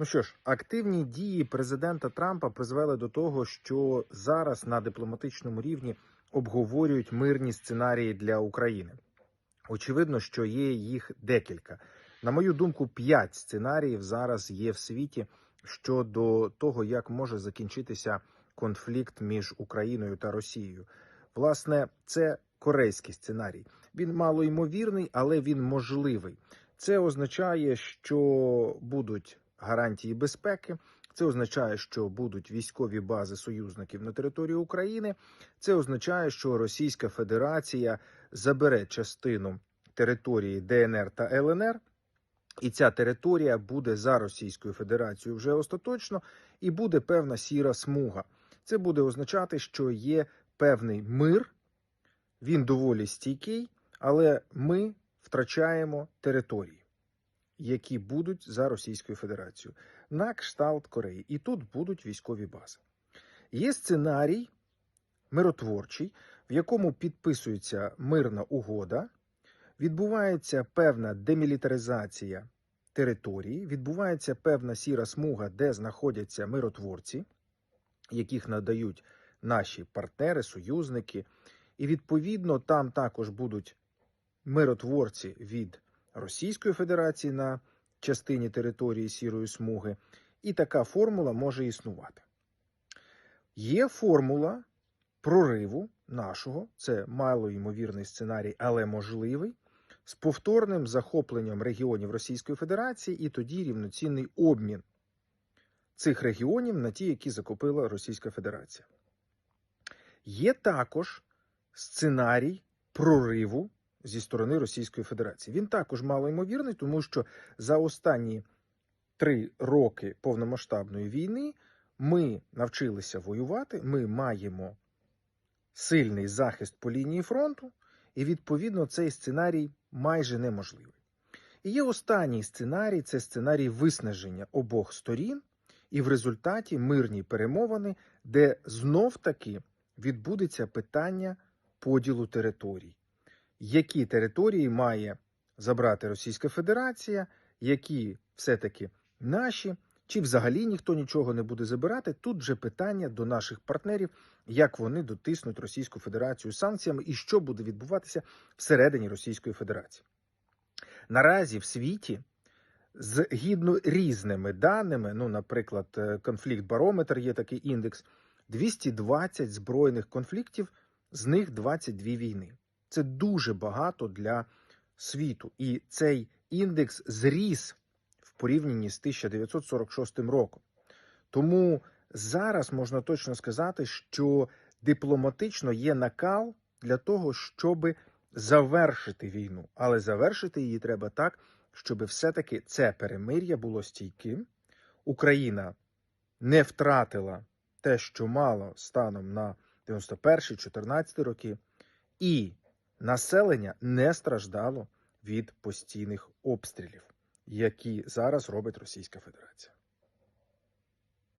Ну що ж, активні дії президента Трампа призвели до того, що зараз на дипломатичному рівні обговорюють мирні сценарії для України. Очевидно, що є їх декілька. На мою думку, п'ять сценаріїв зараз є в світі щодо того, як може закінчитися конфлікт між Україною та Росією. Власне, це корейський сценарій. Він малоймовірний, але він можливий. Це означає, що будуть гарантії безпеки. Це означає, що будуть військові бази союзників на території України. Це означає, що Російська Федерація забере частину території ДНР та ЛНР, і ця територія буде за Російською Федерацією вже остаточно, і буде певна сіра смуга. Це буде означати, що є певний мир, він доволі стійкий, але ми втрачаємо території, які будуть за Російською Федерацією, на кшталт Кореї. І тут будуть військові бази. Є сценарій миротворчий, в якому підписується мирна угода, відбувається певна демілітаризація території, відбувається певна сіра смуга, де знаходяться миротворці, яких надають наші партнери, союзники. І відповідно там також будуть миротворці від Російської Федерації на частині території сірої смуги, і така формула може існувати. Є формула прориву нашого, це малоймовірний сценарій, але можливий, з повторним захопленням регіонів Російської Федерації і тоді рівноцінний обмін цих регіонів на ті, які закупила Російська Федерація. Є також сценарій прориву зі сторони Російської Федерації. Він також малоймовірний, тому що за останні три роки повномасштабної війни ми навчилися воювати, ми маємо сильний захист по лінії фронту, і відповідно цей сценарій майже неможливий. І є останній сценарій це сценарій виснаження обох сторін, і в результаті мирні перемовини, де знов таки відбудеться питання поділу територій. Які території має забрати Російська Федерація, які все-таки наші, чи взагалі ніхто нічого не буде забирати? Тут вже питання до наших партнерів, як вони дотиснуть Російську Федерацію санкціями і що буде відбуватися всередині Російської Федерації. Наразі в світі, згідно різними даними, ну, наприклад, е, конфлікт барометр є такий індекс, 220 збройних конфліктів, з них 22 війни. Це дуже багато для світу. І цей індекс зріс в порівнянні з 1946 роком. Тому зараз можна точно сказати, що дипломатично є накал для того, щоб завершити війну. Але завершити її треба так, щоб все-таки це перемир'я було стійким. Україна не втратила те, що мала станом на 91-14 роки, і населення не страждало від постійних обстрілів, які зараз робить Російська Федерація.